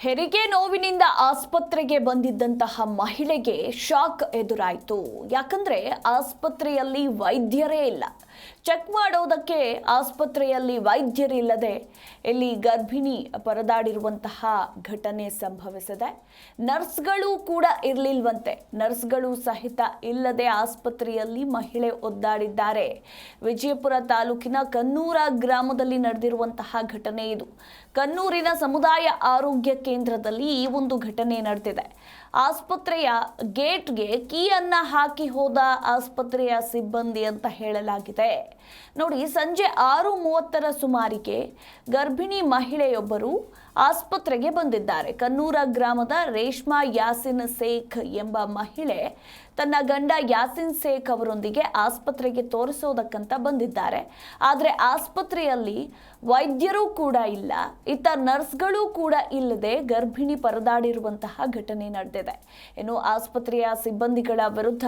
ಹೆರಿಗೆ ನೋವಿನಿಂದ ಆಸ್ಪತ್ರೆಗೆ ಬಂದಿದ್ದಂತಹ ಮಹಿಳೆಗೆ ಶಾಕ್ ಎದುರಾಯಿತು. ಯಾಕಂದ್ರೆ ಆಸ್ಪತ್ರೆಯಲ್ಲಿ ವೈದ್ಯರೇ ಇಲ್ಲ. ಚೆಕ್ ಮಾಡೋದಕ್ಕೆ ಆಸ್ಪತ್ರೆಯಲ್ಲಿ ವೈದ್ಯರಿಲ್ಲದೆ, ಇಲ್ಲಿ ಗರ್ಭಿಣಿ ಪರದಾಡಿರುವಂತಹ ಘಟನೆ ಸಂಭವಿಸಿದೆ. ನರ್ಸ್ಗಳು ಕೂಡ ಇರಲಿಲ್ವಂತೆ. ನರ್ಸ್ಗಳು ಸಹಿತ ಇಲ್ಲದೆ ಆಸ್ಪತ್ರೆಯಲ್ಲಿ ಮಹಿಳೆ ಒದ್ದಾಡಿದ್ದಾರೆ. ವಿಜಯಪುರ ತಾಲೂಕಿನ ಕನ್ನೂರ ಗ್ರಾಮದಲ್ಲಿ ನಡೆದಿರುವಂತಹ ಘಟನೆ ಇದು. ಕನ್ನೂರಿನ ಸಮುದಾಯ ಆರೋಗ್ಯ ಕೇಂದ್ರದಲ್ಲಿ ಈ ಒಂದು ಘಟನೆ ನಡೆದಿದೆ. ಆಸ್ಪತ್ರೆಯ ಗೇಟ್ಗೆ ಕೀಯನ್ನ ಹಾಕಿ ಹೋದ ಆಸ್ಪತ್ರೆಯ ಸಿಬ್ಬಂದಿ ಅಂತ ಹೇಳಲಾಗಿದೆ. fue ನೋಡಿ, ಸಂಜೆ ಆರು ಮೂವತ್ತರ ಸುಮಾರಿಗೆ ಗರ್ಭಿಣಿ ಮಹಿಳೆಯೊಬ್ಬರು ಆಸ್ಪತ್ರೆಗೆ ಬಂದಿದ್ದಾರೆ. ಕನ್ನೂರ ಗ್ರಾಮದ ರೇಷ್ಮಾ ಯಾಸಿನ್ ಸೇಖ್ ಎಂಬ ಮಹಿಳೆ ತನ್ನ ಗಂಡ ಯಾಸಿನ್ ಸೇಖ್ ಅವರೊಂದಿಗೆ ಆಸ್ಪತ್ರೆಗೆ ತೋರಿಸೋದಕ್ಕಂತ ಬಂದಿದ್ದಾರೆ. ಆದರೆ ಆಸ್ಪತ್ರೆಯಲ್ಲಿ ವೈದ್ಯರು ಕೂಡ ಇಲ್ಲ, ಇತ್ತ ನರ್ಸ್ಗಳು ಕೂಡ ಇಲ್ಲದೆ ಗರ್ಭಿಣಿ ಪರದಾಡಿರುವಂತಹ ಘಟನೆ ನಡೆದಿದೆ. ಇನ್ನು ಆಸ್ಪತ್ರೆಯ ಸಿಬ್ಬಂದಿಗಳ ವಿರುದ್ಧ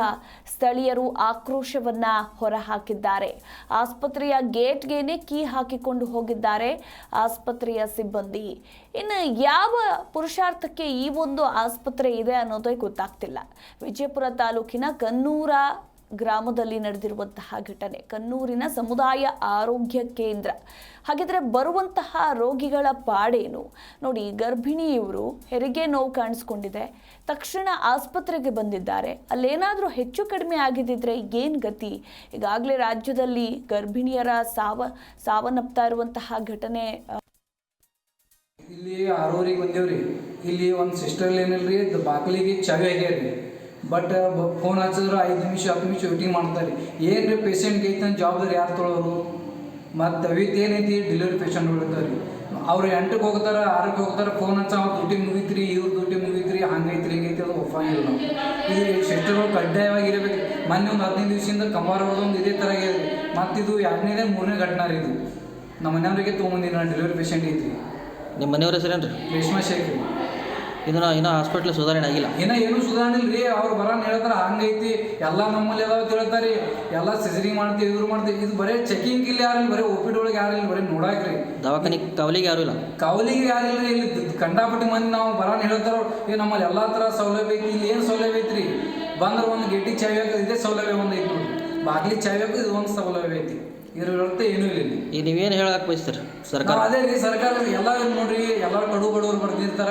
ಸ್ಥಳೀಯರು ಆಕ್ರೋಶವನ್ನ ಹೊರಹಾಕಿದ್ದಾರೆ. ಆಸ್ಪತ್ರೆಯ ಗೇಟ್ಗೇನೆ ಕೀ ಹಾಕಿಕೊಂಡು ಹೋಗಿದ್ದಾರೆ ಆಸ್ಪತ್ರೆಯ ಸಿಬ್ಬಂದಿ. ಇನ್ನು ಯಾವ ಪುರುಷಾರ್ಥಕ್ಕೆ ಈ ಒಂದು ಆಸ್ಪತ್ರೆ ಇದೆ ಅನ್ನೋದೇ ಗೊತ್ತಾಗ್ತಿಲ್ಲ. ವಿಜಯಪುರ ತಾಲೂಕಿನ ಕನ್ನೂರ ಗ್ರಾಮದಲ್ಲಿ ನಡೆದಿರುವಂತಹ ಘಟನೆ. ಕನ್ನೂರಿನ ಸಮುದಾಯ ಆರೋಗ್ಯ ಕೇಂದ್ರ. ಹಾಗಿದ್ರೆ ಬರುವಂತಹ ರೋಗಿಗಳ ಪಾಡೇನು? ನೋಡಿ, ಗರ್ಭಿಣಿಯವರು ಹೆರಿಗೆ ನೋವು ಕಾಣಿಸ್ಕೊಂಡಿದೆ. ತಕ್ಷಣ ಆಸ್ಪತ್ರೆಗೆ ಬಂದಿದ್ದಾರೆ. ಅಲ್ಲೇನಾದರೂ ಹೆಚ್ಚು ಕಡಿಮೆ ಆಗಿದ್ದಿದ್ರೆ ಏನು ಗತಿ? ಈಗಾಗಲೇ ರಾಜ್ಯದಲ್ಲಿ ಗರ್ಭಿಣಿಯರ ಸಾವ, ಸಾವನ್ನಪ್ತಾ ಇರುವಂತಹ ಘಟನೆ ಇಲ್ಲಿ ಆರೂರಿಗೆ ಬಂದೇವ್ರಿ. ಇಲ್ಲಿ ಒಂದು ಸಿಸ್ಟರ್ ಬಾಕಲಿಗೆ ಬಾಗಿಲಿಗೆ ಚಾವಿ ಆಗ್ಯಾರಿ ಬಟ್ ಫೋನ್ ಹಚ್ಚಿದ್ರು ಐದು ನಿಮಿಷ ಹತ್ತು ನಿಮಿಷ ವೇಟಿಂಗ್ ಮಾಡ್ತಾರೆ ಏನು ರೀ ಪೇಷಂಟ್ಗೆ ಐತೆ ಅಂತ ಜವಾಬ್ದಾರಿ ಯಾರು ತೊಳೋರು? ಮತ್ತು ವಿತ್ ಏನೈತಿ ಡೆಲಿವರಿ ಪೇಷಂಟ್ ಇರ್ತಾರೆ ಅವ್ರು ಎಂಟಕ್ಕೆ ಹೋಗ್ತಾರೆ ಆರಕ್ಕೆ ಹೋಗ್ತಾರೆ ಫೋನ್ ಹಚ್ಚ ಅವ್ರು ದುಡ್ಡಿ ಮುಗಿತ್ರಿ ಇವ್ರ ದುಡ್ಡಿ ಮುಗಿತ್ರಿ ಹಂಗೈತ್ರಿ ಹಿಂಗೈತಿ ಅದು ಒಪ್ಪಂಗಿಲ್ಲ ನಾವು ಇದು ಸಿಸ್ಟರ್ಗಳು ಕಡ್ಡಾಯವಾಗಿ ಇರಬೇಕು ಮೊನ್ನೆ ಒಂದು ಹದಿನೈದು ದಿವಸದಿಂದ ಕಂಬಾರ ಒಂದು ಇದೇ ಥರ ಆಗ್ಯದ ಮತ್ತು ಇದು ಎರಡನೇದೇ ಮೂರನೇ ಘಟನೆ ರೀ ಇದು. ನಮ್ಮ ಮನೆಯವ್ರಿಗೆ ತೊಗೊಂಬಂದಿನಿ ನಾನು ಡೆಲಿವರಿ ಪೇಷಂಟ್ ಐತ್ರಿ. ನಿಮ್ಮ ಮನೆಯವ್ರ ಹೆಸರೇನು ರೀ ರೇಷ್ಮಾ ಶೇಖ್ ರೀ ಇದನ್ನ ಇನ್ನೂ ಹಾಸ್ಪಿಟ್ಲ್ ಸುಧಾರಣೆ ಆಗಿಲ್ಲ. ಇನ್ನ ಏನು ಸುಧಾರಣೆ ಇಲ್ರಿ ಅವ್ರು ಬರೋಣ ಹೇಳ್ತಾರ ಹಂಗೈತಿ ಎಲ್ಲ ನಮ್ಮಲ್ಲಿ ಅದಾವ ತಿಳ್ತಾರೆ ಹೇಳ್ತಾರಿ ಎಲ್ಲ ಸಿಜರಿಂಗ್ ಮಾಡ್ತೀವಿ ಇವ್ರು ಮಾಡ್ತೀವಿ ಇದು ಬರೇ ಚೆಕಿಂಗ್ ಇಲ್ಲಿ ಯಾರಿಲ್ಲ ಬರೀ ಓಪಿಡ್ ಒಳಗೆ ಯಾರಿಲ್ಲ ಬರೀ ನೋಡಾಕ್ರಿ ದವಾಖಾನೆ ಕವಲಿಗೆ ಯಾರು ಇಲ್ಲ. ಕವಲಿಗೆ ಯಾರಿಲ್ಲ ಇಲ್ಲಿ ಕಂಡಾಪಟ್ಟಿ ಮಂದಿ ನಾವು ಬರೋಣ ಹೇಳ್ತಾರೋ ಏ ನಮ್ಮಲ್ಲಿ ಎಲ್ಲ ತರ ಸೌಲಭ್ಯ ಐತಿ ಇಲ್ಲಿ ಏನು ಸೌಲಭ್ಯ ಐತ್ರಿ? ಬಂದ್ರೆ ಒಂದು ಗೇಟಿಗೆ ಚಾವಿ ಹಾಕೋದು ಇದೇ ಸೌಲಭ್ಯ ಒಂದು ಐತಿ ನೋಡ್ರಿ. ಬಾಗಿಲಿಗೆ ಚಾವಿ ಹಾಕೋದು ಇದು ಒಂದು ಸೌಲಭ್ಯ ಐತಿ. ಇದ್ರ ವ್ಯವಸ್ಥೆ ಏನೂ ಇಲ್ಲ ಈಗ ನೀವೇನು ಹೇಳಕ್ ಬಯಸ್ತೀರಿ? ಸರ್ಕಾರ. ಅದೇ ರೀ ಸರ್ಕಾರ ಎಲ್ಲ ನೋಡ್ರಿ ಎಲ್ಲರೂ ಕಡು ಬಡವರು ಬರ್ದಿರ್ತಾರ